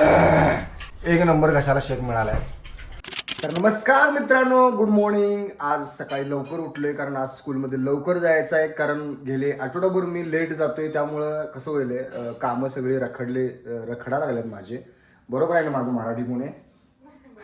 एक नंबर कशाला शेक मिळालाय? तर नमस्कार मित्रांनो गुड मॉर्निंग आज सकाळी लवकर उठलोय कारण आज स्कूलमध्ये लवकर जायचं आहे कारण गेले आठवडाभर मी लेट जातोय त्यामुळं कसं होईल कामं सगळी रखडले रखडा लागलेत माझे. बरोबर आहे ना माझं मराठी पुणे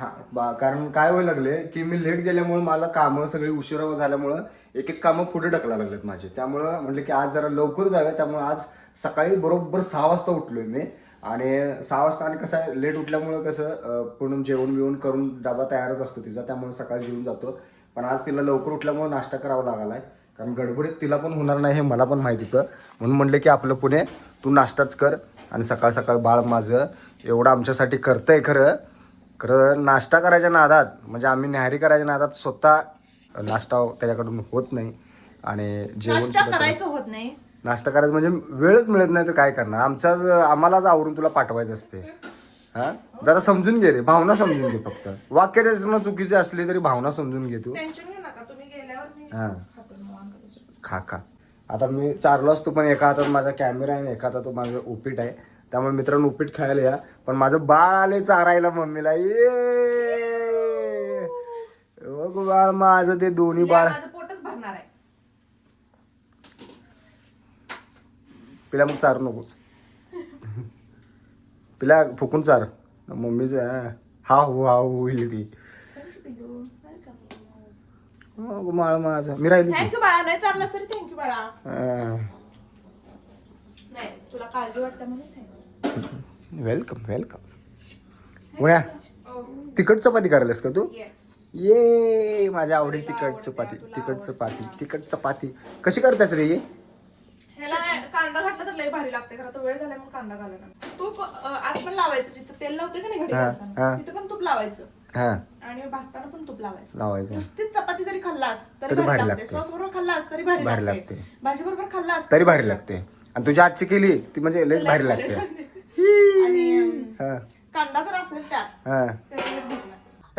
हा बा कारण काय व्हायला लागले की मी लेट गेल्यामुळे मला कामं सगळी उशिरा झाल्यामुळं एक एक कामं पुढे ढकला लागलेत माझे. त्यामुळं म्हटलं की आज जरा लवकर जावे त्यामुळे आज सकाळी बरोबर सहा वाजता उठलोय मी. आणि सहा वाजता आणि कसं आहे लेट उठल्यामुळं कसं पूर्ण जेवण बिवण करून डबा तयारच असतो तिचा त्यामुळे सकाळी जेवून जातो. पण आज तिला लवकर उठल्यामुळे नाश्ता करावा लागला आहे कारण गडबडीत तिला पण होणार नाही हे मला पण माहिती होतं. म्हणून म्हणलं की आपलं पुणे तू नाश्ताच कर आणि सकाळ सकाळ बाळ माझं एवढं आमच्यासाठी करतंय खरं. खरं नाश्ता करायच्या नादात म्हणजे आम्ही न्याहारी करायच्या नादात स्वतः नाश्ता त्याच्याकडून होत नाही. आणि जेवण करायचं होत नाही. करत- नाश्ता करायचं म्हणजे वेळच मिळत नाही तर काय करणार? आमचा आम्हालाच आवरून तुला पाठवायचं असते. हा? जरा समजून घे रे भावना समजून घे फक्त. वाक्यरचना चुकीची असली तरी भावना समजून घे तू. हा. खा खा. आता मी चारलो असतो पण एका हातात माझा कॅमेरा आहे आणि एका हातात माझं उपीट आहे. त्यामुळे मित्रांनो उपीट खायला या. पण माझं बाळ आले चारायला मम्मीला. ये! बघ बाळ माझं ते दोन्ही बाळ माझं पोटच भरणार आहे पिला मग चारू नकोच. पिला फुकून चार. मम्मीच हा हो हा हो होईल ती. बाळ माझं. मी राहिली. थँक्यू बाळा नाही तरी थँक्यू बाळा. नाही तुला काळजी वाटते म्हणून thank वेलकम वेलकम you. तिखट चपाती करायलास का तू. ये माझ्या आवडीच तिखट चपाती तिखट चपाती तिखट चपाती. कशी करतेस रे ये ह्याला कांदा घातला तर लय भारी लागते खरं तो वेळ झाला म्हणून कांदा घाला ना तूप अं, आज पण लावायचं जिथं तेल लावते का नाही हा, घालताना, हा. तिथं पण तूप लावायचं. हा. आणि भाजताना पण तूप लावायचं. लावायचं. नुसतीच चपाती जरी खाल्लास तरी तरी भारी भारी लागते. लागते सॉस बरोबर खाल्लास तरी भारी भारी लागते लागते. भाजी बरोबर खाल्लास तरी भारी लागते आणि तुझ्या आजची केली ती म्हणजे लयच भारी लागते. आणि अं, हा. कांदा जर असेल त्यात हा. तर.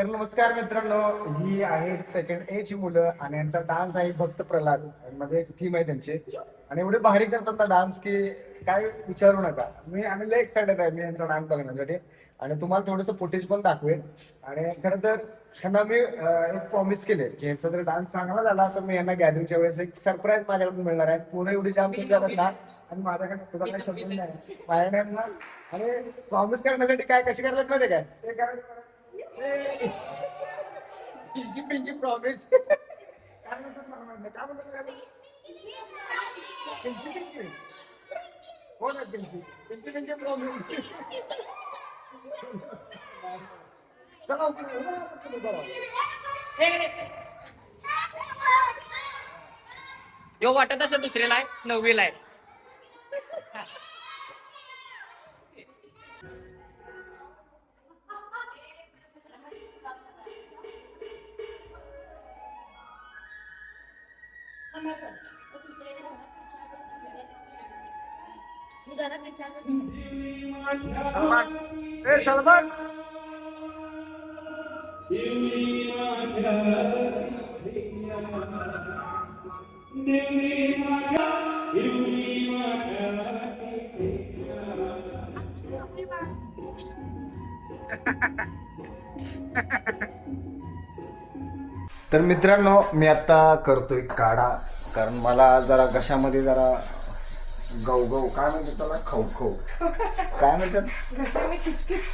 तर नमस्कार मित्रांनो ही आहेत सेकंड ए ची मुलं आणि यांचा डान्स आहे भक्त प्रल्हाद. म्हणजे थीम आहे त्यांचे. आणि एवढे भारी करतात ना डान्स की काय विचारू नका. मी आम्ही लय एक्साइटेड आहे मी यांचा डान्स बघण्यासाठी. आणि तुम्हाला थोडंसं फुटेज पण दाखवेल. आणि खरं तर त्यांना मी एक प्रॉमिस केले की यांचा जर डान्स चांगला झाला तर मी यांना गॅदरिंगच्या वेळेस एक सरप्राईज माझ्याकडून मिळणार आहे. पूर्ण एवढी जाम तुझ्या ना आणि माझ्याकडे तुझा काही शब्द नाही. माझ्याकडे आणि प्रॉमिस करण्यासाठी काय कशी करायला माहिती काय? ते करायचं पिंकी पिंकी प्रॉमिस काय म्हणतात. काय म्हणतात? पिंकी पिंकी पिंकी पिंकी पिंकी चला. यो वाटत असं दुसरीला आहे नववीला आहे सलमान ए सलमान तर मित्रांनो मी आता करतोय काढा. कारण मला जरा घशामध्ये जरा गव गव काय म्हणतात त्याला? खव खव. काय म्हणतात?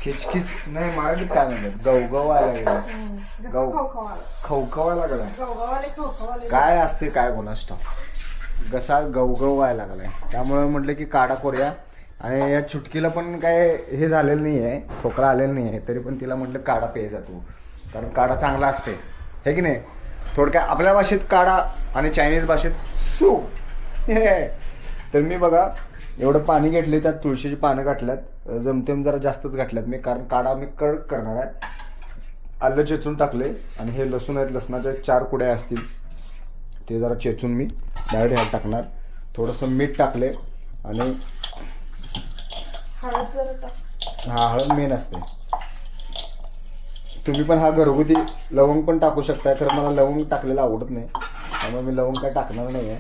खिचखिच नाही मराठीत काय म्हणतात? गवगव आला गेला घसा गव. खवखवा लागला. काय असते काय ठाऊक घसा गवगव व्हायला लागलाय. त्यामुळे म्हटलं की काढा करूया. आणि या चुटकीला पण काय हे झालेलं नाही आहे खोकला आलेला नाही आहे तरी पण तिला म्हटलं काढा प्यायचा तू कारण काढा चांगला असते हे की नाही? थोडक्या आपल्या भाषेत काढा आणि चायनीज भाषेत सू. हे. तर मी बघा एवढं पाणी घेतले त्यात तुळशीची पानं घातल्यात जमतेम जरा जास्तच घातल्यात मी कारण काढा मी कडक करणार आहे. आलं चेचून टाकले आणि हे लसूण आहेत लसणाच्या चार कुड्या असतील. ते जरा चेचून मी डायरेक्ट ह्यात टाकणार. थोडंसं मीठ टाकले आणि हळद. हा हळद मेन असते तुम्ही पण हा घरगुती लवंग पण टाकू शकताय तर मला लवंग टाकलेलं आवडत नाही. त्यामुळे मी लवंग काय टाकणार नाही आहे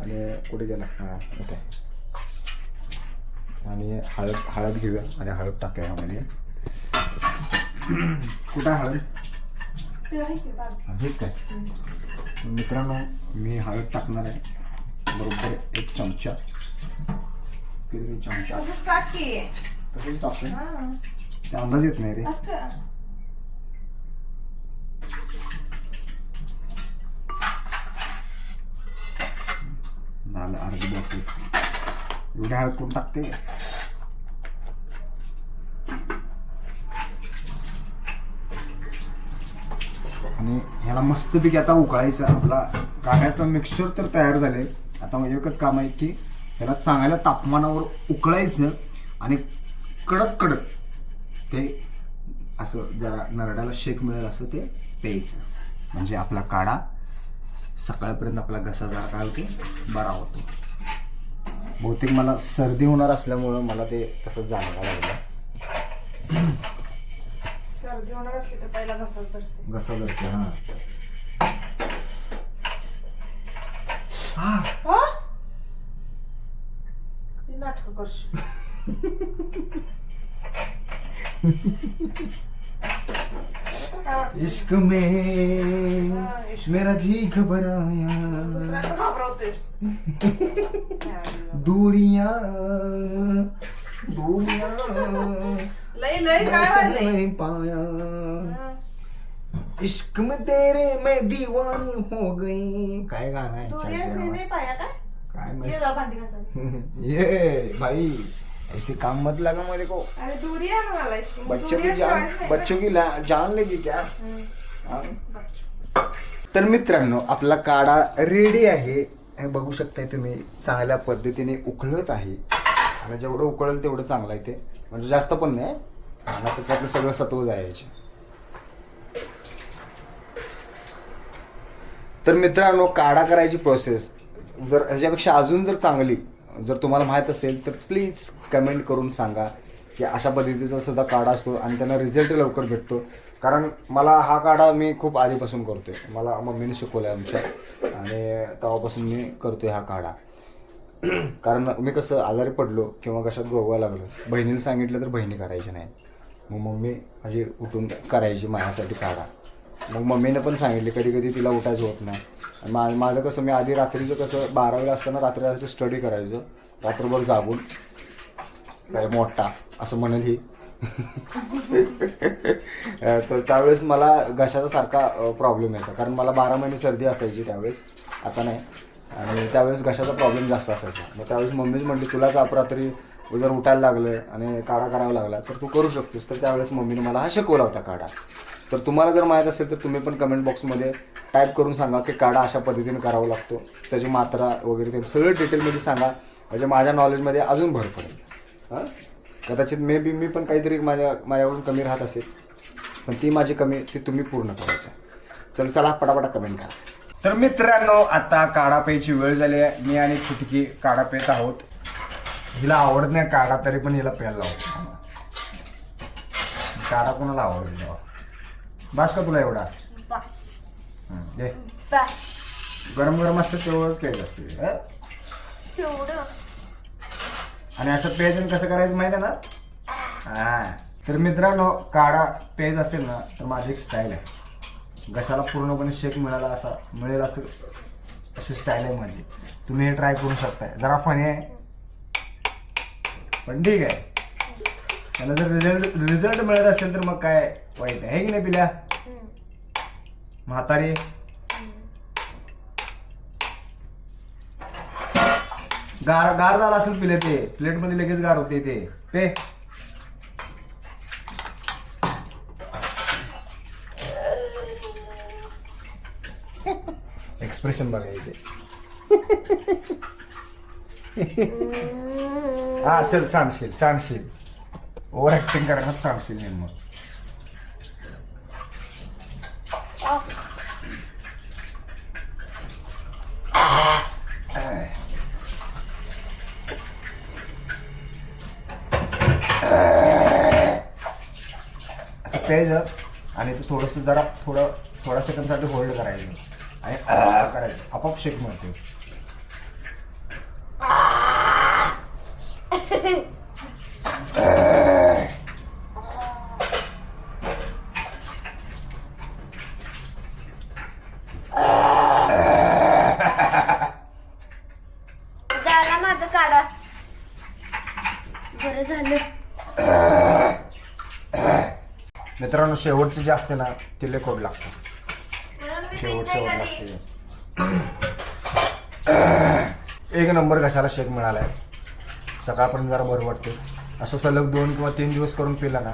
आणि कुठे गेला? हां असं आहे. आणि हळद हळद घेऊया आणि हळद टाकूया ह्यामध्ये कुठं हळद? हेच काय? मित्रांनो मी हळद टाकणार आहे. बरोबर एक चमचा. किती चमचा? तसंच टाकतोय हा. ते अंदाज येत नाही रे असं झालं अर्धी बॉटल एवढी हळद कोण टाकते. आणि ह्याला मस्तपैकी आता उकळायचं आपला काढायचं मिक्सचर तर तयार झालंय. आता मग एकच काम आहे की ह्याला चांगल्या तापमानावर उकळायचं आणि कडक कडक ते असं जरा नरड्याला शेक मिळेल असं ते प्यायचं. म्हणजे आपला काढा. सकाळपर्यंत आपला घसा जरा काय होते? बरा होतो. बहुतेक मला सर्दी होणार असल्यामुळं मला ते तसं जाणवायला लागलं. सर्दी होणार असली तर पहिला धरते. घसा जाते हा. नाटक करशील? इश्क में हा. मेरा जी घबराया। दूरियां दूरियां? नहीं पाया। हा. इश्क में तेरे मैं दीवानी हो गई। काय नाही पाया काय ये भाई। ऐसे काम मत लगा मेरे को। बच्चों की जान. बच्चों की जान लेगी क्या. तर मित्रांनो आपला काढा रेडी आहे. हे बघू शकताय तुम्ही चांगल्या पद्धतीने उकळत आहे. आणि जेवढं उकळेल तेवढं चांगलं आहे ते. म्हणजे जास्त पण नाही. आणि आता त्यातलं सगळं सत्व जायचे. तर मित्रांनो काढा करायची प्रोसेस जर ह्याच्यापेक्षा अजून जर चांगली जर तुम्हाला माहीत असेल तर प्लीज कमेंट करून सांगा की अशा पद्धतीचा सुद्धा काढा असतो आणि त्यांना रिझल्ट लवकर भेटतो. कारण मला हा काढा मी खूप आधीपासून करतोय. मला मम्मीने शिकवलं आहे आमच्या. आणि तेव्हापासून मी करतोय हा काढा. कारण मी कसं आजारी पडलो किंवा कशात गोवा लागलो. बहिणीने सांगितलं तर बहिणी करायची नाही मग मम्मी माझी उठून करायची माझ्यासाठी काढा. मग मम्मीने पण सांगितले कधी कधी तिला उठायचं होत नाही. मा माझं कसं मी आधी रात्रीचं कसं बारावीला असताना रात्री रात्री स्टडी करायचो. रात्रभर जागून. काय मोठा असं म्हणेल ही. तर त्यावेळेस मला घशाचा सारखा प्रॉब्लेम यायचा. कारण मला बारा महिने सर्दी असायची त्यावेळेस. आता नाही. आणि त्यावेळेस घशाचा प्रॉब्लेम जास्त असायचा. मग त्यावेळेस मम्मीच म्हणली तुलाच अपरात्री जर उठायला लागलं आणि काढा करावा लागला तर तू करू शकतोस. तर त्यावेळेस मम्मीने मला हा शिकवला होता काढा. तर तुम्हाला जर माहीत असेल तर तुम्ही पण कमेंट बॉक्समध्ये टाईप करून सांगा की काढा अशा पद्धतीने करावा लागतो. त्याची मात्रा वगैरे ते सगळं डिटेलमध्ये सांगा. म्हणजे माझ्या नॉलेजमध्ये अजून भर पडेल. हां? कदाचित मे बी मी पण काहीतरी माझ्या माझ्यावरून कमी राहत असेल. पण ती माझी कमी ती तुम्ही पूर्ण करायचं चल चला पटापटा कमेंट करा. तर मित्रांनो आता काढा प्यायची वेळ झाली आहे. मी आणि छुटकी काढा पेत आहोत. हिला आवडत नाही काढा तरी पण हिला प्यायला लावतो. काढा कोणाला आवडत नाही बास का तुला एवढा? बस. हं, दे. बस. गरम गरम असतं तेवढंच प्यायचं असते हं? आणि असं पेयचं कसं करायचं माहिती आहे ना? हा. तर मित्रांनो काढा पेज असेल ना तर माझी एक स्टाईल आहे. घशाला पूर्णपणे शेक मिळाला असा मिळेल असं अशी स्टाईल आहे माझी. तुम्ही हे ट्राय करू शकताय. जरा फनी आहे. पण ठीक आहे. त्याला जर रिझल्ट रिझल्ट मिळत असेल तर मग काय वाईट आहे हे की नाही पिल्या? म्हातारी. गार गार झाला असेल पिले ते. प्लेटमध्ये लगेच गार होते ते. पे. एक्सप्रेशन बघायचे हा चल सांडशील सांडशील. ओव्हर ऍक्टिंग करायला सांडशील नाही मग. असं आणि ते थोडंसं जरा थोडं थोडा सेकंडसाठी होल्ड करायचं. आणि करायचं. आपोआप शेक मिळते झाला माझं काढा बरं झालं मित्रांनो शेवटचं जे असते ना ते लय कोड लागतं. मी शेवट. लागते. एक नंबर कशाला शेक मिळालाय. सकाळपर्यंत जरा बरं वाटते असं सलग दोन किंवा तीन दिवस करून पिला ना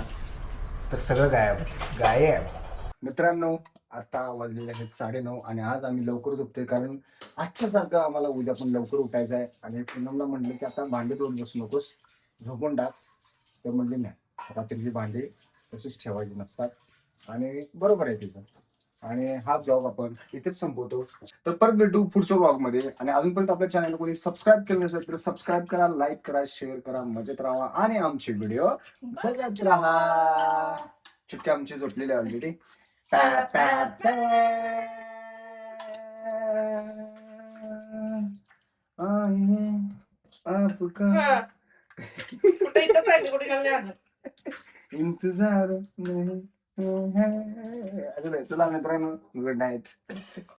तर सगळं गायब होतं. गायब. मित्रांनो आता वाजलेले आहेत साडेनऊ आणि आज आम्ही लवकर झोपतोय कारण आजच्या सारखं आम्हाला उद्या पण लवकर उठायचं आहे. आणि पूनमला म्हणलं की आता भांडे तोडून बसू नकोस. झोपून टाक. तर म्हणले नाही रात्रीची भांडी तसेच ठेवायचे नसतात. आणि बरोबर आहे तिथं आणि हा ब्लॉग आपण इथेच संपवतो. तर परत भेटू पुढच्या ब्लॉगमध्ये. आणि अजूनपर्यंत आपल्या चॅनलला कोणी सबस्क्राईब केलं नसेल तर सबस्क्राईब करा लाईक करा शेअर करा मजेत राहा आणि आमचे व्हिडिओ बघत राहा. चुटके आमचे जोडलेले ऑलरेडी आपका. कुठे इथंच कुठे अजून? इंतजार नहीं है. अजून आहे. चला मित्रांनो गुड नाईट